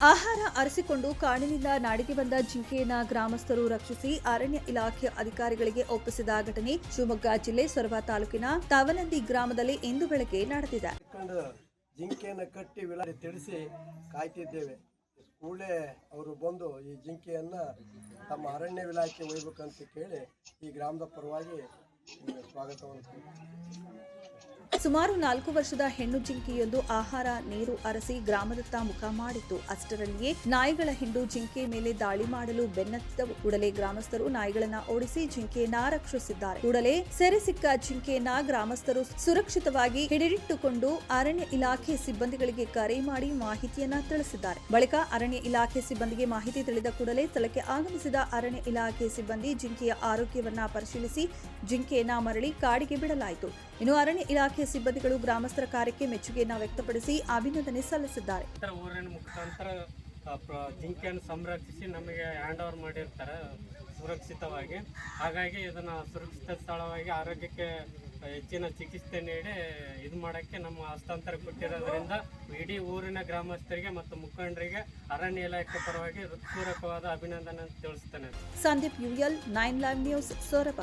ಆಹಾರ ಅರಸಿಕೊಂಡು ಕಾಡಿನಿಂದ ನಾಡಿಗೆ ಬಂದ ಜಿಂಕೆಯನ್ನ ಗ್ರಾಮಸ್ಥರು ರಕ್ಷಿಸಿ ಅರಣ್ಯ ಇಲಾಖೆ ಅಧಿಕಾರಿಗಳಿಗೆ ಒಪ್ಪಿಸಿದ ಘಟನೆ ಶಿವಮೊಗ್ಗ ಜಿಲ್ಲೆ ಸೊರಬ ತಾಲೂಕಿನ ತವನಂದಿ ಗ್ರಾಮದಲ್ಲಿ ಇಂದು ಬೆಳಗ್ಗೆ ನಡೆದಿದೆ. ಜಿಂಕೆಯನ್ನು ಕಟ್ಟಿ ವಿಳಾಸ ತಿಳಿಸಿ ಕಾಯ್ತಿದ್ದೇವೆ. ಕೂಡಲೇ ಅವರು ಬಂದು ಈ ಜಿಂಕೆಯನ್ನ ತಮ್ಮ ಅರಣ್ಯ ಇಲಾಖೆ ಒಯ್ಬೇಕಂತ ಕೇಳಿ ಈ ಗ್ರಾಮದ ಪರವಾಗಿ ಸ್ವಾಗತವನ್ನು ಸುಮಾರು ನಾಲ್ಕು ವರ್ಷದ ಹೆಣ್ಣು ಜಿಂಕೆಯೊಂದು ಆಹಾರ, ನೀರು ಅರಸಿ ಗ್ರಾಮದತ್ತ ಮುಖ ಮಾಡಿತ್ತು. ಅಷ್ಟರಲ್ಲಿಯೇ ನಾಯಿಗಳ ಹಿಂಡು ಜಿಂಕೆ ಮೇಲೆ ದಾಳಿ ಮಾಡಲು ಬೆನ್ನತ್ತಿದ್ದ ಕೂಡಲೇ ಗ್ರಾಮಸ್ಥರು ನಾಯಿಗಳನ್ನ ಓಡಿಸಿ ಜಿಂಕೆಯನ್ನ ರಕ್ಷಿಸಿದ್ದಾರೆ. ಕೂಡಲೇ ಸೆರೆ ಸಿಕ್ಕ ಜಿಂಕೆಯನ್ನ ಗ್ರಾಮಸ್ಥರು ಸುರಕ್ಷಿತವಾಗಿ ಹಿಡಿದಿಟ್ಟುಕೊಂಡು ಅರಣ್ಯ ಇಲಾಖೆ ಸಿಬ್ಬಂದಿಗಳಿಗೆ ಕರೆ ಮಾಡಿ ಮಾಹಿತಿಯನ್ನ ತಿಳಿಸಿದ್ದಾರೆ. ಬಳಿಕ ಅರಣ್ಯ ಇಲಾಖೆ ಸಿಬ್ಬಂದಿಗೆ ಮಾಹಿತಿ ತಿಳಿದ ಕೂಡಲೇ ಸ್ಥಳಕ್ಕೆ ಆಗಮಿಸಿದ ಅರಣ್ಯ ಇಲಾಖೆ ಸಿಬ್ಬಂದಿ ಜಿಂಕೆಯ ಆರೋಗ್ಯವನ್ನ ಪರಿಶೀಲಿಸಿ ಜಿಂಕೆಯನ್ನ ಮರಳಿ ಕಾಡಿಗೆ ಬಿಡಲಾಯಿತು. ಇನ್ನು ಅರಣ್ಯ ಇಲಾಖೆ ಸಿಬ್ಬಂದಿಗಳು ಗ್ರಾಮಸ್ಥರ ಕಾರ್ಯಕ್ಕೆ ಮೆಚ್ಚುಗೆಯನ್ನು ವ್ಯಕ್ತಪಡಿಸಿ ಅಭಿನಂದನೆ ಸಲ್ಲಿಸಿದ್ದಾರೆ. ಊರಿನ ಮುಖಾಂತರ ಜಿಂಕೆಯನ್ನು ಸಂರಕ್ಷಿಸಿ ನಮಗೆ ಹ್ಯಾಂಡ್ ಓವರ್ ಮಾಡಿರ್ತಾರೆ ಸುರಕ್ಷಿತವಾಗಿ. ಹಾಗಾಗಿ ಇದನ್ನು ಸುರಕ್ಷಿತ ಸ್ಥಳವಾಗಿ ಆರೋಗ್ಯಕ್ಕೆ ಹೆಚ್ಚಿನ ಚಿಕಿತ್ಸೆ ನೀಡಿ ಇದು ಮಾಡೋಕ್ಕೆ ನಮ್ಮ ಹಸ್ತಾಂತರ ಕೊಟ್ಟಿರೋದ್ರಿಂದ ಇಡೀ ಊರಿನ ಗ್ರಾಮಸ್ಥರಿಗೆ ಮತ್ತು ಮುಖಂಡರಿಗೆ ಅರಣ್ಯ ಇಲಾಖೆ ಪರವಾಗಿ ಹೃತ್ಪೂರ್ವಕವಾದ ಅಭಿನಂದನೆ ತಿಳಿಸ್ತೇನೆ. Sandeep UL nine live news Soraba.